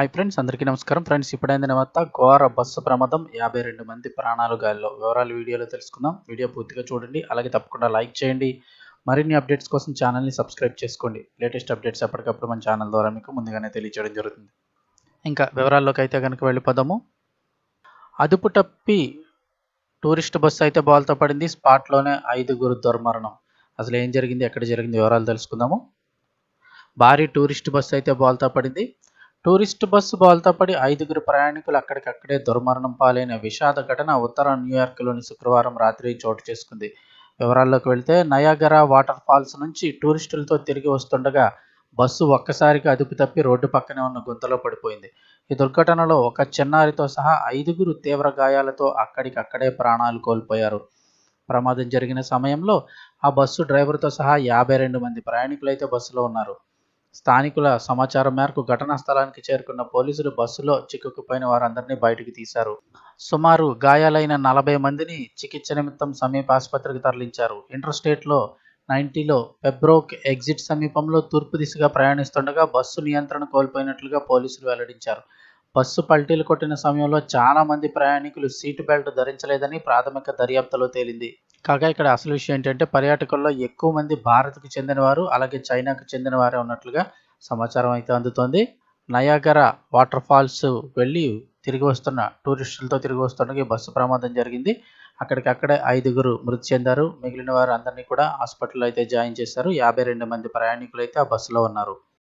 Hi friends అందరికీ నమస్కారం. Friends ఇప్పుడైంది వార్త. ఘోర బస్సు ప్రమాదం. యాభై రెండు మంది ప్రాణాలు గాలిలో. వివరాలు వీడియోలో తెలుసుకుందాం. వీడియో పూర్తిగా చూడండి. అలాగే తప్పకుండా లైక్ చేయండి. మరిన్ని అప్డేట్స్ కోసం ఛానల్ని సబ్స్క్రైబ్ చేసుకోండి. లేటెస్ట్ అప్డేట్స్ ఎప్పటికప్పుడు మన ఛానల్ ద్వారా మీకు ముందుగానే తెలియచేయడం జరుగుతుంది. ఇంకా వివరాల్లోకి అయితే కనుక వెళ్ళిపోదాము. అదుపు తప్పి టూరిస్ట్ బస్సు అయితే బాల్తో పడింది. స్పాట్లోనే ఐదుగురు దుర్మరణం. అసలు ఏం జరిగింది? ఎక్కడ జరిగింది? వివరాలు తెలుసుకుందాము. భారీ టూరిస్ట్ బస్సు అయితే బాల్తో పడింది. టూరిస్ట్ బస్సు బాల్తో పడి ఐదుగురు ప్రయాణికులు అక్కడికక్కడే దుర్మరణం పాలైన విషాద ఘటన ఉత్తర న్యూయార్క్లోని శుక్రవారం రాత్రి చోటు చేసుకుంది. వివరాల్లోకి వెళితే నయాగరా వాటర్ ఫాల్స్ నుంచి టూరిస్టులతో తిరిగి వస్తుండగా బస్సు ఒక్కసారిగా అదుపు తప్పి రోడ్డు పక్కనే ఉన్న గుంతలో పడిపోయింది. ఈ దుర్ఘటనలో ఒక చిన్నారితో సహా ఐదుగురు తీవ్ర గాయాలతో అక్కడికక్కడే ప్రాణాలు కోల్పోయారు. ప్రమాదం జరిగిన సమయంలో ఆ బస్సు డ్రైవర్తో సహా యాభై రెండు మంది ప్రయాణికులైతే బస్సులో ఉన్నారు. స్థానికుల సమాచారం మేరకు ఘటనా స్థలానికి చేరుకున్న పోలీసులు బస్సులో చిక్కుకుపోయిన వారందరినీ బయటికి తీశారు. సుమారు గాయాలైన నలభై మందిని చికిత్స నిమిత్తం సమీప ఆసుపత్రికి తరలించారు. ఇంటర్ స్టేట్లో నైన్టీలో పెబ్రోక్ ఎగ్జిట్ సమీపంలో తూర్పు దిశగా ప్రయాణిస్తుండగా బస్సు నియంత్రణ కోల్పోయినట్లుగా పోలీసులు వెల్లడించారు. బస్సు పల్టీలు కొట్టిన సమయంలో చాలా మంది ప్రయాణికులు సీటు బెల్ట్ ధరించలేదని ప్రాథమిక దర్యాప్తులో తేలింది. కాగా ఇక్కడ అసలు విషయం ఏంటంటే పర్యాటకుల్లో ఎక్కువ మంది భారత్కు చెందినవారు అలాగే చైనాకు చెందినవారే ఉన్నట్లుగా సమాచారం అయితే అందుతోంది. నయాగర వాటర్ ఫాల్స్ వెళ్ళి తిరిగి వస్తున్న టూరిస్టులతో తిరిగి వస్తుండగా బస్సు ప్రమాదం జరిగింది. అక్కడికక్కడే ఐదుగురు మృతి చెందారు. మిగిలిన వారు అందరినీ కూడా హాస్పిటల్లో అయితే జాయిన్ చేశారు. యాభై రెండు మంది ప్రయాణికులు అయితే ఆ బస్సులో ఉన్నారు.